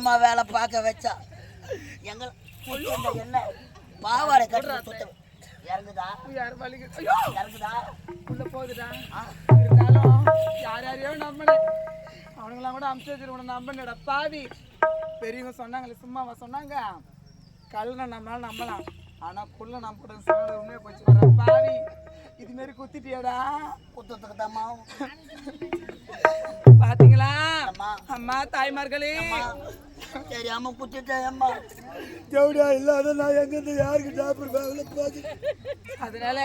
மாமா வேலை பார்க்க வச்சா. எங்க என்ன? பாவாடை கட்டு சுத்த இறங்குதா? இறங்குதா? உள்ள போகுதுடா. இருந்தாலும் யார் யாரையோ நம்பின அவனுங்களாம் கூட அமுச்சு வச்சிருவன நம்பினடா பாவி. பெரியவங்க சொன்னாங்களே சும்மாவா சொன்னாங்க. கல்லை நம்மளால நம்பலாம். ஆனா புள்ள நம்பக்கூடாது சொன்னது உண்மையை போச்சு. வர பாவி. இது மாரி குத்திட்டியாடா. குத்தத்துக்கு தாம்மா பாத்தீங்களா? அம்மா. அம்மா தாய்மார்களே. அம்மா. தெரியாம குத்திட்டேன் அம்மா. தேவடியா இல்லாத நான் எங்கிருந்து யாருக்கு சாப்பிடுவேன் பாத்து அதனால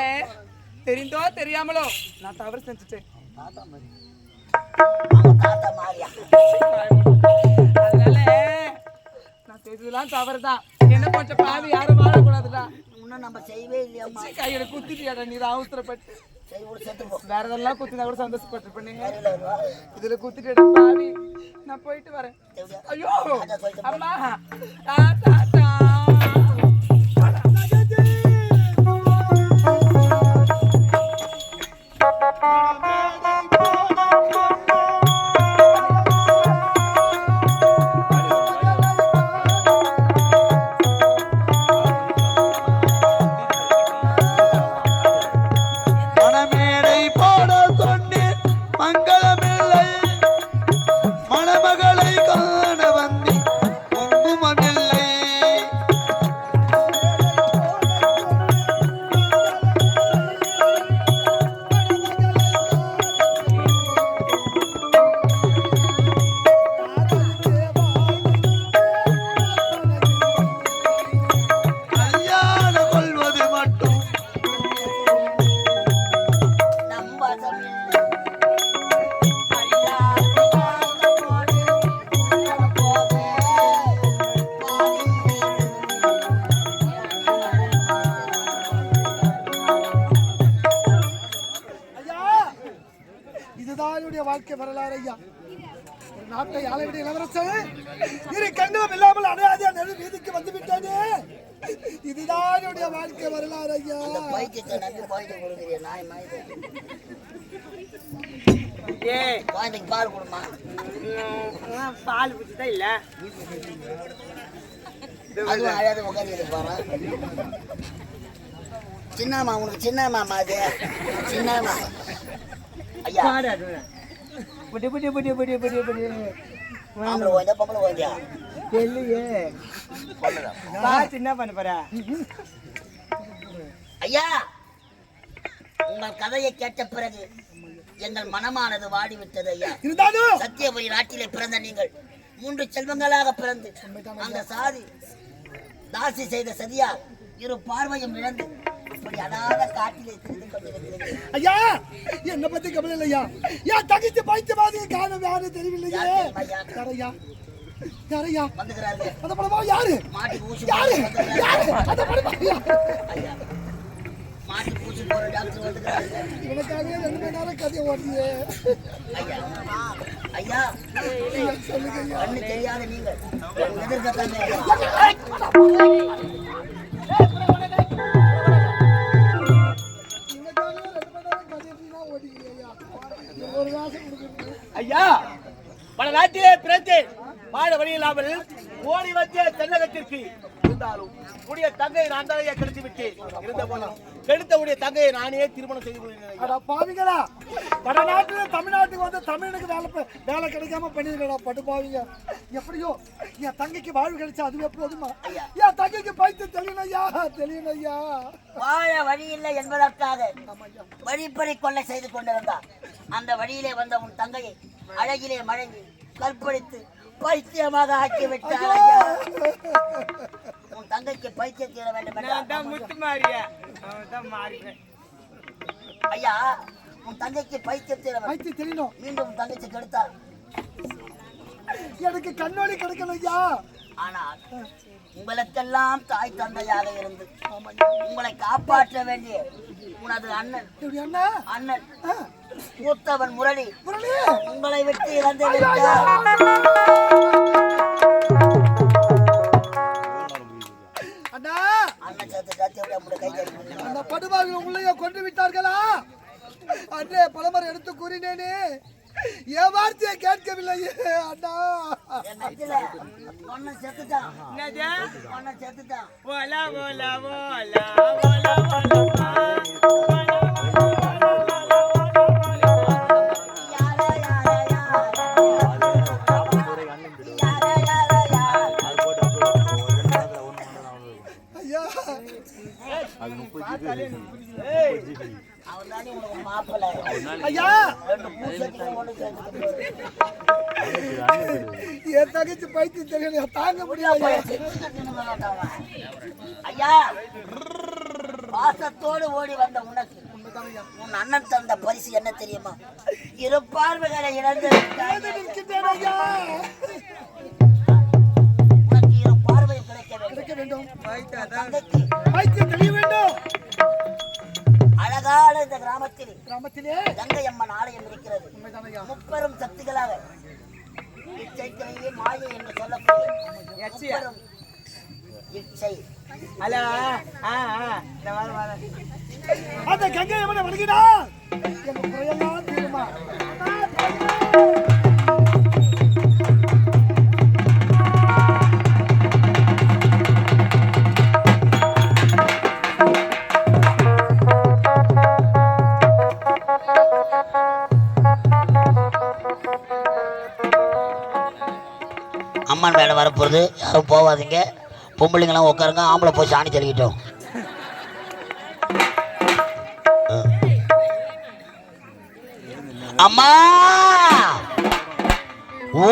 தெரிந்தோ தெரியாமலோ நான் தவறு செஞ்சுட்டேன். தாத்தா மாதிரி ஆமா தாத்தா மாதிரியா அதனால நான் செய்ததெல்லாம் தவறுதான். என்ன கொஞ்சம் பாவி யாரும் வாழக்கூடாதுடா. இன்னும் நம்ம செய்யவே இல்லையம்மா கையில குத்திட்டியாடா நீ அவசரப்பட்டு. சரி ஒரு செத்து போ வேற எதெல்லாம் குத்தினா கூட சந்தோஷப்பட்டு பண்ணீங்க இதுல குத்திட்டு பாவி. நான் போயிட்டு வரேன். ஐயோ! அம்மா. தா, வாழ்க்கை வரலாறு ஐயா. ஒரு நாட்டை ஆள விட இளவரசன் இரு கண்ணும் இல்லாமல் அடையாதியா நடு வீதிக்கு வந்து விட்டானே. இதுதான் என்னுடைய வாழ்க்கை வரலாறு ஐயா. குழந்தைக்கு பால் கொடுமா. பால் குடிச்சுதான் இல்ல? அதுவும் அழகாத உட்காந்து பாரு சின்னம்மா உனக்கு சின்ன மாமா அது. சின்னம்மா. ஐயா. புடி புடி புடி புடி புடி புடி. ஆம்பளை பொம்பளை தெரியலையே. பா சின்ன பண்ண போற? ஐயா உங்கள் கதையை கேட்ட பிறகு எங்கள் மனமானது வாடிவிட்டது ஐயா. சத்தியபுரி நாட்டிலே பிறந்த நீங்கள் மூன்று செல்வங்களாக பிறந்து அந்த சாதி தாசி செய்த சதியா இரு பார்வையும் இழந்து ஐயா என்ன பத்தி கவலை இல்லையா? ஏன் தகிச்சு பாய்த்து மாதிரி காரணம் யாரும் தெரியவில்லையே. யாரையா? யாரையா? அந்த படமா யாரு? யாரு. யாரு? அந்த படமா இவனுக்காகவே ரெண்டு மணி நேரம் கதையை ஓட்டியே. ஐயா ஐயா சொல்லுங்க ஐயா. கண்ணு தெரியாத நீங்கள். நாட்டிலே பிறந்து வாழ வழி இல்லாமல் ஓடி வந்த தென்னகத்திற்கு இருந்தாலும் உடைய தங்கையை நான் தான் கெடுத்து விட்டேன். இருந்த போதும் கெடுத்த உடைய தங்கையை நானே திருமணம் செய்து கொள்கிறேன். பாவிங்களா வடநாட்டுல தமிழ்நாட்டுக்கு வந்து தமிழனுக்கு வேலை வேலை கிடைக்காம பண்ணிருக்கடா பட்டு பாவிங்க எப்படியோ என் தங்கைக்கு வாழ்வு கிடைச்சா அதுவே போதுமா என் தங்கைக்கு பைத்து தெரியணும் ஐயா வாழ வழி இல்லை என்பதற்காக வழிப்பறி கொள்ளை செய்து கொண்டிருந்தார் அந்த வழியிலே வந்த உன் தங்கையை அழகிலே மழங்கி கற்பழித்து பைத்தியமாக ஆக்கி விட்டார் ஐயா. உன் தங்கைக்கு பைத்தியம் தீர வேண்டும் முத்து மாறிய. ஐயா உன் தங்கைக்கு பைத்தியம் தீர வேண்டும். பைத்து தெரியணும் மீண்டும் உன் தங்கச்சி கெடுத்தார் எனக்கு கண்ணோடி கிடைக்கணும் ஐயா. ஆனால் உங்களுக்கெல்லாம் தாய் தந்தையாக இருந்து உங்களை காப்பாற்ற வேண்டிய உனது அண்ணன் அண்ணன் மூத்தவன் முரளி உங்களை விட்டு இறந்து அந்த படுபாவிகள் உள்ளே கொண்டு விட்டார்களா? அன்றே பலமரம் எடுத்து கூறினேனே. என் வார்த்தையை கேட்கவில்லையே அண்ணா. செத்துட்டான் செத்துட்டான் ஐயா! என் தங்கச்சி பைத்தியம் தெரியல தாங்க முடியாது ஐயா! பாசத்தோடு ஓடி வந்த உனக்கு உன் அண்ணன் தந்த பரிசு என்ன தெரியுமா? இரு பார்வைகளை இழந்து உனக்கு இரு பார்வை கிடைக்க வேண்டும். அழகான இந்த கிராமத்தில் கிராமத்திலே? கங்கை அம்மன் ஆலயம் இருக்கிறது. முப்பெரும் சக்திகளாக இச்சைக்கிலேயே மாயை என்று சொல்லக்கூடிய முப்பெரும் இச்சை. ஹலோ ஆ ஆ இந்த வர வர. அந்த கங்கை எவனை வருகிறார் எங்க குறையெல்லாம் தீருமா போகிறது யாரும் போகாதீங்க பொம்பளைங்களாம் உட்காருங்க ஆம்பளை போய் சாணி தெளிக்கிட்டோம். அம்மா! ஓ